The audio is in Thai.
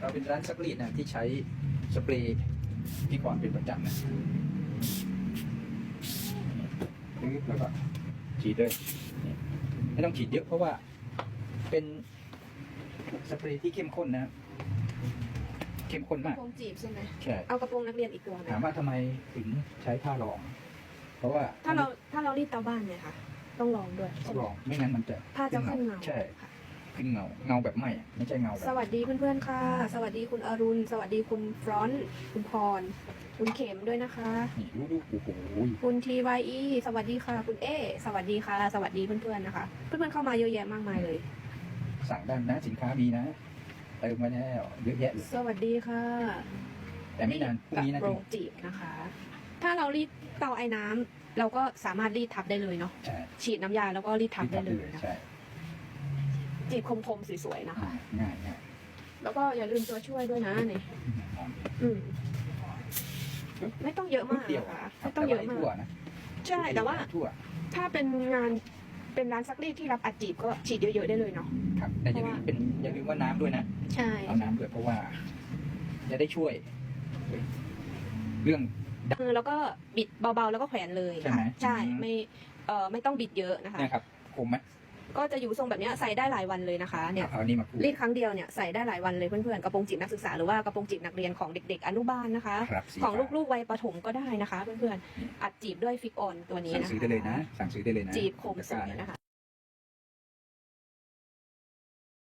เราเป็นร้านซักรีดนะที่ใช้สเปรย์ที่ก่อนเป็นประจำนะปึ๊บแล้วก็ฉีดเลยนี่ไม่ต้องฉีดเยอะเพราะว่าเป็นสเปรย์ที่เข้มข้นนะเข้มข้นมากคงจีบใช่ไหมใช่เอากระโปรงนักเรียนอีกตัวไหมถามว่าทำไมถึงใช้ผ้ารอง เพราะว่าถ้าเราถ้าเรารีดเตาบ้านเนี่ยค่ะ ต้องลองด้วยต้องรองไม่งั้นมันจะผ้าจะขึ้นเงาใช่ค่ะ ขึ้นเงาเงาแบบไหมอะไม่ใช่เงาแบบ สวัสดีเพื่อนๆค่ะ สวัสดีคุณอรุณ สวัสดีคุณฟรอนต์คุณพร คุณเข็มด้วยนะคะ นี่ดูดูโอ้โหคุณทีวายอีสวัสดีค่ะ คุณเอ สวัสดีค่ะ สวัสดีเพื่อนๆนะคะ เพื่อนๆเข้ามาเยอะแยะมากมายเลย สั่งได้นะสินค้ามีนะเติมมาแล้วเยอะแยะเลยสวัสดีค่ะแต่ไม่นานพรุ่งนี้กนะระโปรงจีบนะคะ ถ้าเรารีดเตาไอ้น้ำเราก็สามารถรีดทับได้เลยเนาะใช่ฉีดน้ำยาแล้วก็รีดทับที่ได้ทำเลได้ยเลยนะ ใช่ จีบคมๆสวยๆนะคะ ง่ายง่ายแล้วก็อย่าลืมตัวช่วยด้วยนะนี่หอมอืมไม่ต้องเยอะนิมาดกเดียวนะคะครัไม่บต้องเยอะแต่มาว่ทั่วกนะใช่ แต่ว่าทั่วถ้าเป็นงานเป็นร้านซักรีดที่รับอัดจีบก็ฉีดเยอะๆได้เลยเนาะ ครับ แต่อย่าลืมเป็นอย่าลืมว่าน้ำด้วยนะ ใช่ เอาน้ำด้วยเพราะว่า จะได้ช่วย เรื่องมือแล้วก็บิดเบาๆแล้วก็แขวนเลยใช่ไหมค่ะใช่อืมไม่ เอ่อ ไม่ต้องบิดเยอะนะคะเนี่ยครับคมไหม ก็จะอยู่ทรงแบบเนี้ยใส่ได้หลายวันเลยนะคะเนี่ยเอาอันนี้มาคูรีดครั้งเดียวเนี่ยใส่ได้หลายวันเลยเพื่อนๆกระโปรงจีบนักศึกษาหรือว่ากระโปรงจีบนักเรียนของเด็ก ๆ อนุบาลนะคะ ครับสีของฟ้า ลูกๆวัยประถมก็ได้นะคะ เพื่อนๆอัดจีบด้วยฟิกออนตัวนี้สั่งนะคะซื้อได้เลยนะ สั่งซื้อได้เลยนะจีบคมสวยนะคะ